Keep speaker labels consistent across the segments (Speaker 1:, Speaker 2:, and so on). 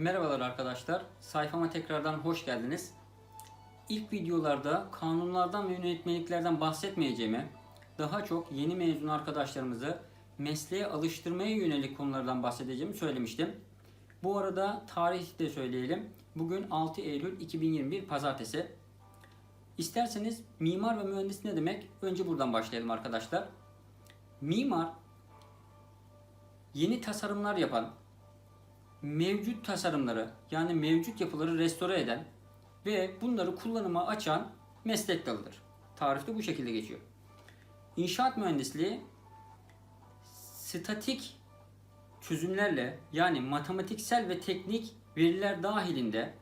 Speaker 1: Merhabalar arkadaşlar. Sayfama tekrardan hoş geldiniz. İlk videolarda kanunlardan ve yönetmeliklerden bahsetmeyeceğimi, daha çok yeni mezun arkadaşlarımızı mesleğe alıştırmaya yönelik konulardan bahsedeceğimi söylemiştim. Bu arada tarih de söyleyelim. Bugün 6 Eylül 2021 Pazartesi. İsterseniz mimar ve mühendis ne demek? Önce buradan başlayalım arkadaşlar. Mimar yeni tasarımlar yapan, mevcut tasarımları yani mevcut yapıları restore eden ve bunları kullanıma açan meslek dalıdır. Tarifte bu şekilde geçiyor. İnşaat mühendisliği statik çözümlerle yani matematiksel ve teknik veriler dahilinde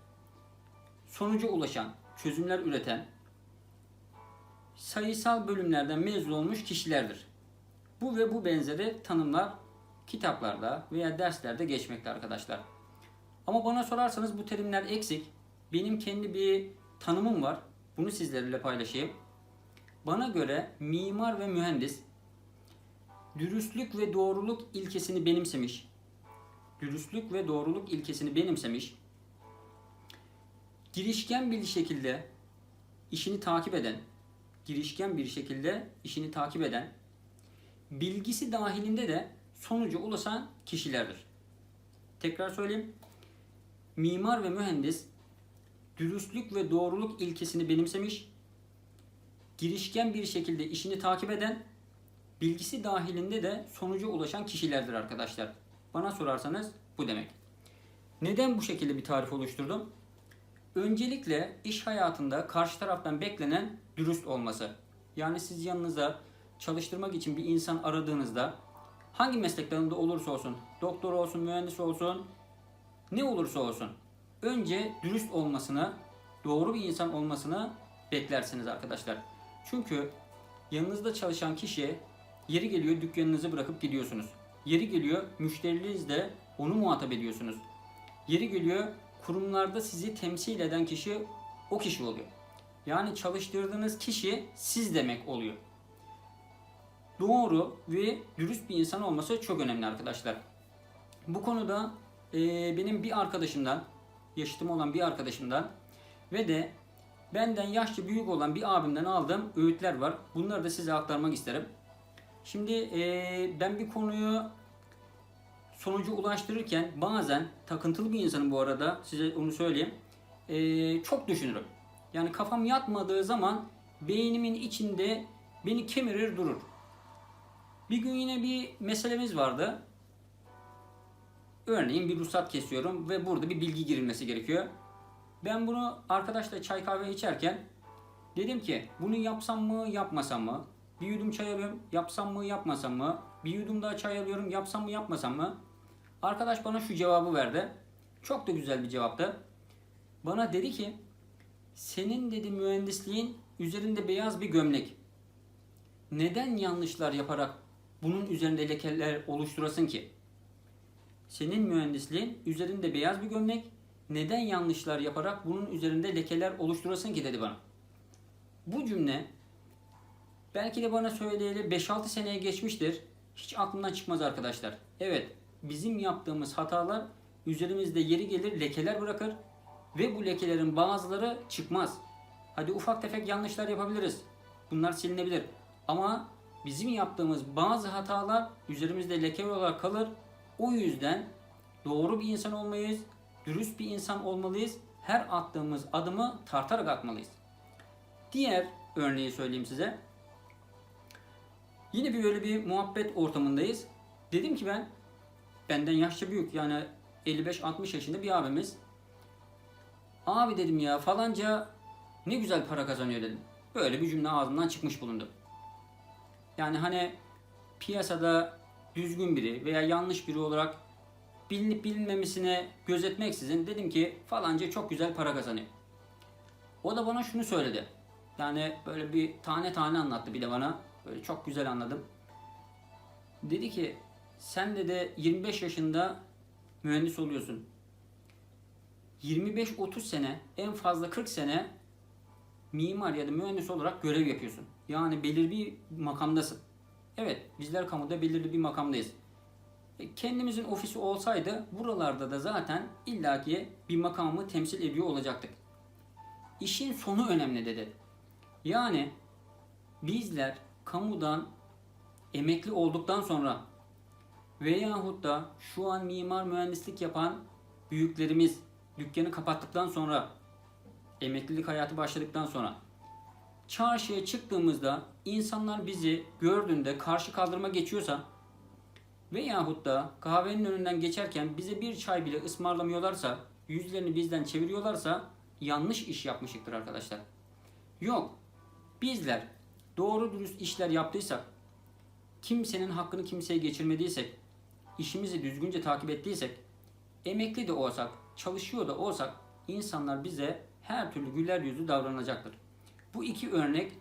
Speaker 1: sonuca ulaşan, çözümler üreten sayısal bölümlerden mezun olmuş kişilerdir. Bu ve bu benzeri tanımlar kitaplarda veya derslerde geçmekte arkadaşlar. Ama bana sorarsanız bu terimler eksik. Benim kendi bir tanımım var. Bunu sizlerle paylaşayım. Bana göre mimar ve mühendis dürüstlük ve doğruluk ilkesini benimsemiş. Dürüstlük ve doğruluk ilkesini benimsemiş. Girişken bir şekilde işini takip eden, girişken bir şekilde işini takip eden, bilgisi dahilinde de sonuca ulaşan kişilerdir. Tekrar söyleyeyim. Mimar ve mühendis dürüstlük ve doğruluk ilkesini benimsemiş, girişken bir şekilde işini takip eden, bilgisi dahilinde de sonuca ulaşan kişilerdir arkadaşlar. Bana sorarsanız bu demek. Neden bu şekilde bir tarif oluşturdum? Öncelikle iş hayatında karşı taraftan beklenen dürüst olması. Yani siz yanınıza çalıştırmak için bir insan aradığınızda hangi meslek dalında olursa olsun, doktor olsun, mühendis olsun, ne olursa olsun önce dürüst olmasını, doğru bir insan olmasını beklersiniz arkadaşlar. Çünkü yanınızda çalışan kişi yeri geliyor dükkanınızı bırakıp gidiyorsunuz. Yeri geliyor müşterinizle onu muhatap ediyorsunuz. Yeri geliyor kurumlarda sizi temsil eden kişi o kişi oluyor. Yani çalıştırdığınız kişi siz demek oluyor doğru ve dürüst bir insan olması çok önemli arkadaşlar. Bu konuda e, benim bir arkadaşımdan, yaşıtım olan bir arkadaşımdan ve de benden yaşça büyük olan bir abimden aldığım öğütler var. Bunları da size aktarmak isterim. Şimdi e, ben bir konuyu sonucu ulaştırırken bazen takıntılı bir insanım bu arada size onu söyleyeyim. E, çok düşünürüm. Yani kafam yatmadığı zaman beynimin içinde beni kemirir durur. Bir gün yine bir meselemiz vardı. Örneğin bir ruhsat kesiyorum ve burada bir bilgi girilmesi gerekiyor. Ben bunu arkadaşla çay kahve içerken dedim ki bunu yapsam mı yapmasam mı? Bir yudum çay alıyorum yapsam mı yapmasam mı? Bir yudum daha çay alıyorum yapsam mı yapmasam mı? Arkadaş bana şu cevabı verdi. Çok da güzel bir cevaptı. Bana dedi ki senin dedi mühendisliğin üzerinde beyaz bir gömlek. Neden yanlışlar yaparak bunun üzerinde lekeler oluşturasın ki? Senin mühendisliğin üzerinde beyaz bir gömlek neden yanlışlar yaparak bunun üzerinde lekeler oluşturasın ki dedi bana. Bu cümle belki de bana söyleyeli 5-6 seneye geçmiştir. Hiç aklımdan çıkmaz arkadaşlar. Evet bizim yaptığımız hatalar üzerimizde yeri gelir lekeler bırakır ve bu lekelerin bazıları çıkmaz. Hadi ufak tefek yanlışlar yapabiliriz. Bunlar silinebilir. Ama bizim yaptığımız bazı hatalar üzerimizde leke olarak kalır. O yüzden doğru bir insan olmalıyız, dürüst bir insan olmalıyız. Her attığımız adımı tartarak atmalıyız. Diğer örneği söyleyeyim size. Yine bir böyle bir muhabbet ortamındayız. Dedim ki ben benden yaşça büyük yani 55-60 yaşında bir abimiz. Abi dedim ya falanca ne güzel para kazanıyor dedim. Böyle bir cümle ağzımdan çıkmış bulundu. Yani hani piyasada düzgün biri veya yanlış biri olarak bilinip bilinmemesine gözetmeksizin dedim ki falanca çok güzel para kazanıyor. O da bana şunu söyledi. Yani böyle bir tane tane anlattı bir de bana. Böyle çok güzel anladım. Dedi ki sen de de 25 yaşında mühendis oluyorsun. 25-30 sene en fazla 40 sene mimar ya da mühendis olarak görev yapıyorsun. Yani belirli bir makamdasın. Evet bizler kamuda belirli bir makamdayız. E, Kendimizin ofisi olsaydı buralarda da zaten illaki bir makamı temsil ediyor olacaktık. İşin sonu önemli dedi. Yani bizler kamudan emekli olduktan sonra veyahut da şu an mimar mühendislik yapan büyüklerimiz dükkanı kapattıktan sonra emeklilik hayatı başladıktan sonra çarşıya çıktığımızda insanlar bizi gördüğünde karşı kaldırıma geçiyorsa veyahut da kahvenin önünden geçerken bize bir çay bile ısmarlamıyorlarsa yüzlerini bizden çeviriyorlarsa yanlış iş yapmışıktır arkadaşlar. Yok. Bizler doğru dürüst işler yaptıysak kimsenin hakkını kimseye geçirmediysek işimizi düzgünce takip ettiysek emekli de olsak, çalışıyor da olsak insanlar bize her türlü güler yüzlü davranacaktır. Bu iki örnek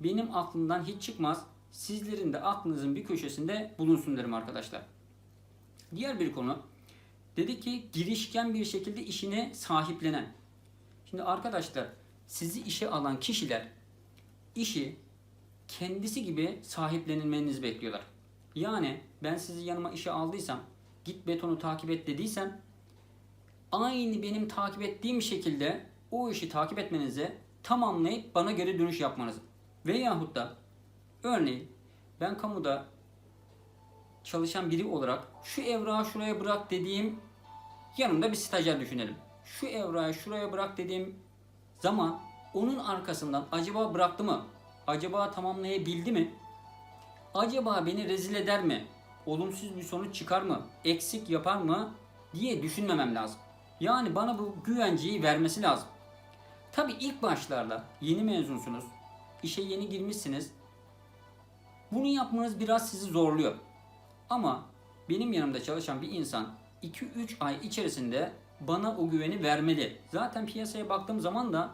Speaker 1: benim aklımdan hiç çıkmaz. Sizlerin de aklınızın bir köşesinde bulunsun derim arkadaşlar. Diğer bir konu dedi ki girişken bir şekilde işine sahiplenen. Şimdi arkadaşlar sizi işe alan kişiler işi kendisi gibi sahiplenilmenizi bekliyorlar. Yani ben sizi yanıma işe aldıysam git betonu takip et dediysem aynı benim takip ettiğim şekilde o işi takip etmenizi tamamlayıp bana geri dönüş yapmanız. Veyahut da örneğin ben kamuda çalışan biri olarak şu evrağı şuraya bırak dediğim yanımda bir stajyer düşünelim. Şu evrağı şuraya bırak dediğim zaman onun arkasından acaba bıraktı mı? Acaba tamamlayabildi mi? Acaba beni rezil eder mi? Olumsuz bir sonuç çıkar mı? Eksik yapar mı? diye düşünmemem lazım. Yani bana bu güvenceyi vermesi lazım. Tabi ilk başlarda yeni mezunsunuz, işe yeni girmişsiniz. Bunu yapmanız biraz sizi zorluyor. Ama benim yanımda çalışan bir insan 2-3 ay içerisinde bana o güveni vermeli. Zaten piyasaya baktığım zaman da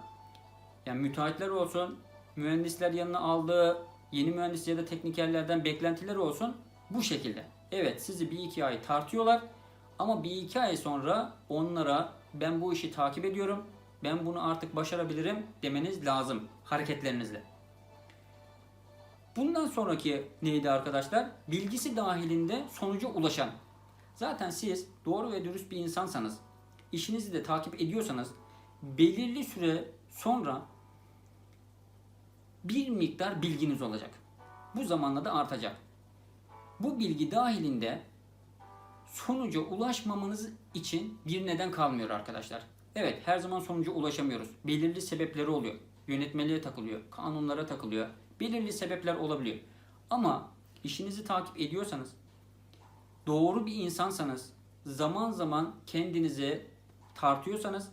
Speaker 1: yani müteahhitler olsun, mühendisler yanına aldığı yeni mühendis ya da teknikerlerden beklentileri olsun bu şekilde. Evet sizi bir iki ay tartıyorlar ama bir iki ay sonra onlara ben bu işi takip ediyorum, ben bunu artık başarabilirim demeniz lazım hareketlerinizle. Bundan sonraki neydi arkadaşlar? Bilgisi dahilinde sonuca ulaşan. Zaten siz doğru ve dürüst bir insansanız, işinizi de takip ediyorsanız belirli süre sonra bir miktar bilginiz olacak. Bu zamanla da artacak. Bu bilgi dahilinde sonuca ulaşmamanız için bir neden kalmıyor arkadaşlar. Evet her zaman sonuca ulaşamıyoruz. Belirli sebepleri oluyor. Yönetmeliğe takılıyor, kanunlara takılıyor. Belirli sebepler olabiliyor. Ama işinizi takip ediyorsanız, doğru bir insansanız, zaman zaman kendinizi tartıyorsanız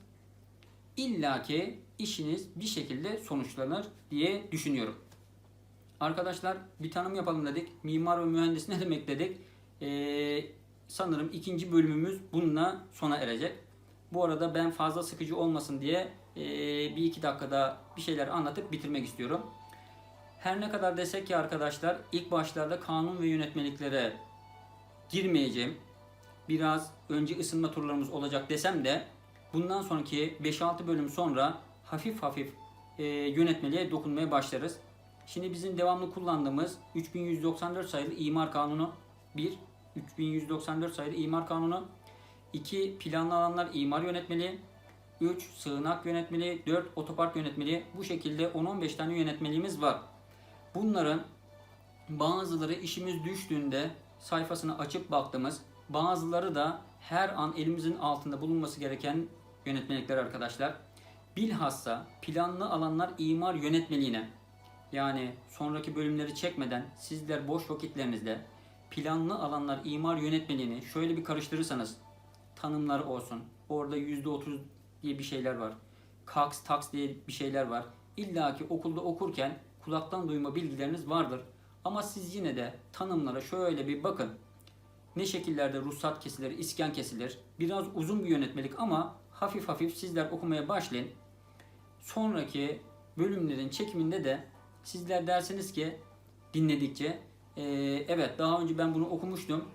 Speaker 1: illaki işiniz bir şekilde sonuçlanır diye düşünüyorum. Arkadaşlar bir tanım yapalım dedik. Mimar ve mühendis ne demek dedik. Ee, sanırım ikinci bölümümüz bununla sona erecek. Bu arada ben fazla sıkıcı olmasın diye ee, bir iki dakikada bir şeyler anlatıp bitirmek istiyorum. Her ne kadar desek ki arkadaşlar ilk başlarda kanun ve yönetmeliklere girmeyeceğim. Biraz önce ısınma turlarımız olacak desem de bundan sonraki 5-6 bölüm sonra hafif hafif e, yönetmeliğe dokunmaya başlarız. Şimdi bizim devamlı kullandığımız 3194 sayılı imar kanunu 1, 3194 sayılı imar kanunu 2 planlı alanlar imar yönetmeliği 3 sığınak yönetmeliği 4 otopark yönetmeliği bu şekilde 10-15 tane yönetmeliğimiz var. Bunların bazıları işimiz düştüğünde sayfasını açıp baktığımız bazıları da her an elimizin altında bulunması gereken yönetmelikler arkadaşlar. Bilhassa planlı alanlar imar yönetmeliğine yani sonraki bölümleri çekmeden sizler boş vakitlerinizde planlı alanlar imar yönetmeliğini şöyle bir karıştırırsanız tanımlar olsun. Orada %30 diye bir şeyler var. KAKS, TAKS diye bir şeyler var. İlla ki okulda okurken kulaktan duyma bilgileriniz vardır. Ama siz yine de tanımlara şöyle bir bakın. Ne şekillerde ruhsat kesilir, iskan kesilir. Biraz uzun bir yönetmelik ama hafif hafif sizler okumaya başlayın. Sonraki bölümlerin çekiminde de sizler dersiniz ki dinledikçe "Ee, evet daha önce ben bunu okumuştum.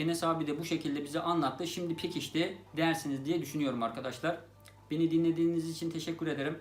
Speaker 1: Enes abi de bu şekilde bize anlattı. Şimdi pekişti dersiniz diye düşünüyorum arkadaşlar. Beni dinlediğiniz için teşekkür ederim.